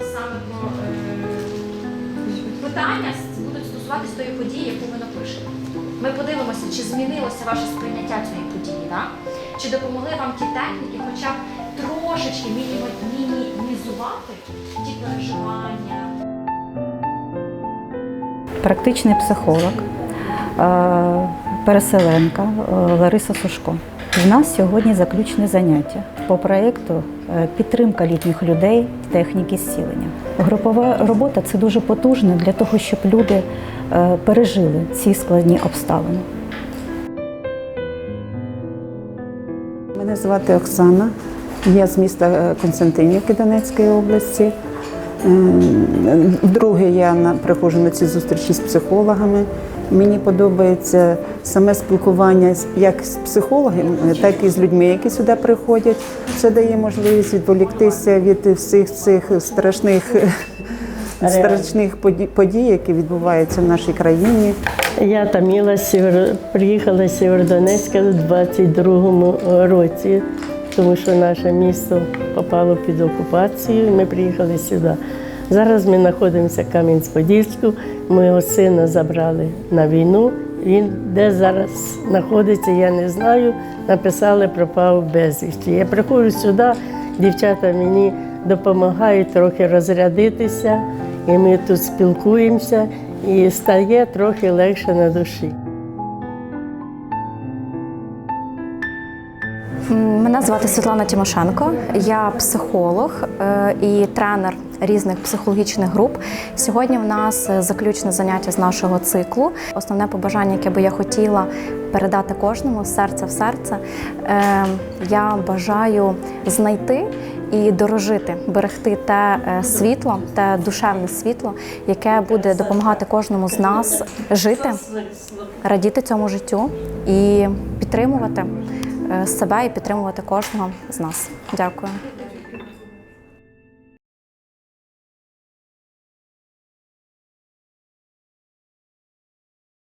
саме про е, питання будуть стосуватись тої події, яку ви напишете. Ми подивимося, чи змінилося ваше сприйняття цієї події, да? чи допомогли вам ті техніки, хоча б трошечки мінімізувати ті переживання. практичний психолог, переселенка е, Лариса Сушко. У нас сьогодні заключне заняття по проєкту е, підтримка літніх людей техніки зцілення. Групова робота це дуже потужно для того, щоб люди е, пережили ці складні обставини. Мене звати Оксана. Я з міста е, Константинівки Донецької області. Вдруге я на- приходжу на ці зустрічі з психологами. Мені подобається саме спілкування як з психологами, так і з людьми, які сюди приходять. Це дає можливість відволіктися від всіх цих страшних, страшних подій- які відбуваються в нашій країні. Я Таміла Сєвєро- приїхала з Сєвєродонецька у 22-му році, тому що наше місто попало під окупацію, і ми приїхали сюди. Зараз ми знаходимося в Кам'янськ-Подільську. Мого сина забрали на війну. Він де зараз знаходиться, я не знаю. Написали, пропав безвісті. Я приходжу сюди, дівчата мені допомагають трохи розрядитися, і ми тут спілкуємося, і стає трохи легше на душі. Мене звати Світлана Тимошенко. Я психолог е, і тренер різних психологічних груп. Сьогодні в нас е, заключне заняття з нашого циклу. Основне побажання, яке би я хотіла передати кожному з серця в серце. е, Я бажаю знайти і дорожити, берегти те світло, те душевне світло, яке буде допомагати кожному з нас жити, радіти цьому життю і підтримувати себе і підтримувати кожного з нас. Дякую.